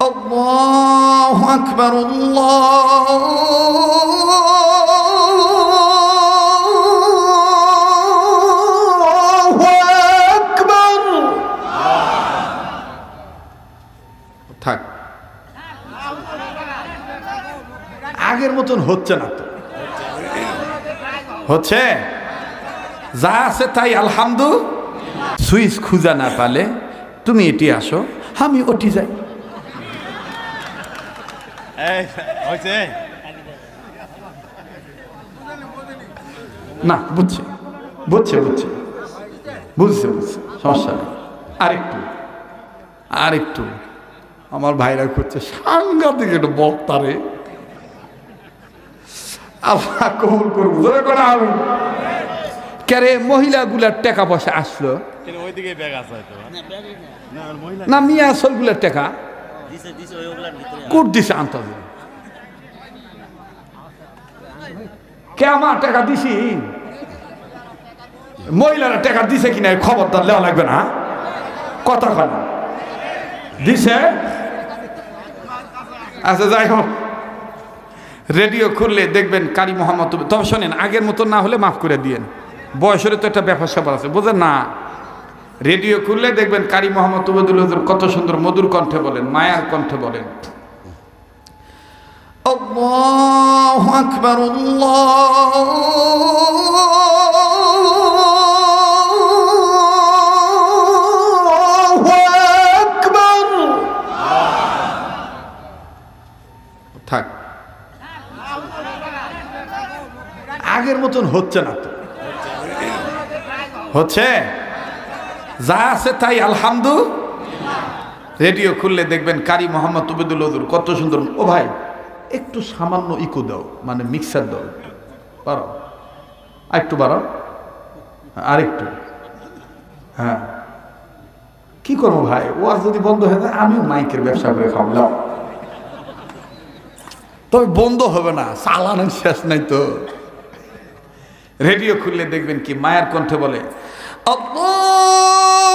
الله أكبر الله أكبر থাক আগের মতন হচ্ছে না তো হচ্ছে যা আছে তাই আলহামদু সুইচ খুঁজা না পালে তুমি এটি আসো আমি ওটি যাই এই হয়েছে না বুঝছে। বুঝছে বুঝছে। বুঝছে বুঝছে। সমস্যা নেই। আরেকটু। আরেকটু। আমার ভাইরা করছে সাংঘাতিক একটা বক্তারে আল্লাহ কবুল করব ধরে করে মহিলাগুলার টাকা পয়সা আসলো? না মিয়া আসলগুলার টাকা? কোট দিছে আন্তাজে কে আমার টাকা দিছি? মহিলারা টাকা দিছে কিনা খবরদার লেওয়া লাগবে না কথা কনা দিছে? আচ্ছা যাই হোক। রেডিও খুললে দেখবেন কারি মোহাম্মদ তবে শোনেন, আগের মতো না হলে মাফ করে দিয়েন। বয়সের তো একটা ব্যাপার স্যাপার আছে, বোঝেন না? রেডিও খুললে দেখবেন কারি মোহাম্মদ তুবেদুল হুজুর কত সুন্দর মধুর কণ্ঠে বলেন, মায়ার কণ্ঠে বলেন। থাক। আগের মতন হচ্ছে না তো। হচ্ছে? যা আছে তাই আলহামদু রেডিও খুললে দেখবেন কারি মোহাম্মদ তুবেদুল হজুর কত সুন্দর। ও ভাই, একটু সামান্য ইকো দাও মানে মিক্সার দাও একটু। পারো আরেকটু বাড়াও। আরেকটু। হ্যাঁ। কি করব ভাই? ও আর যদি বন্ধ হয়ে যায়, আমিও মাইকের ব্যবসা করে খাবলাম। তবে বন্ধ হবে না, চালানোর শেষ নাই তো। রেডিও খুললে দেখবেন কি, মায়ের কণ্ঠে বলে আকবার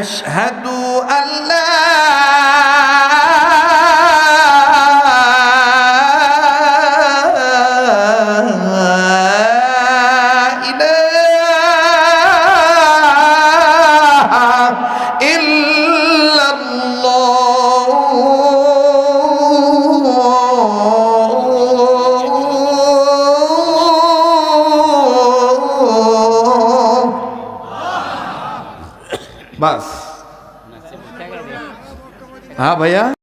أشهد أن لا বাস। হ্যাঁ ভাইয়া?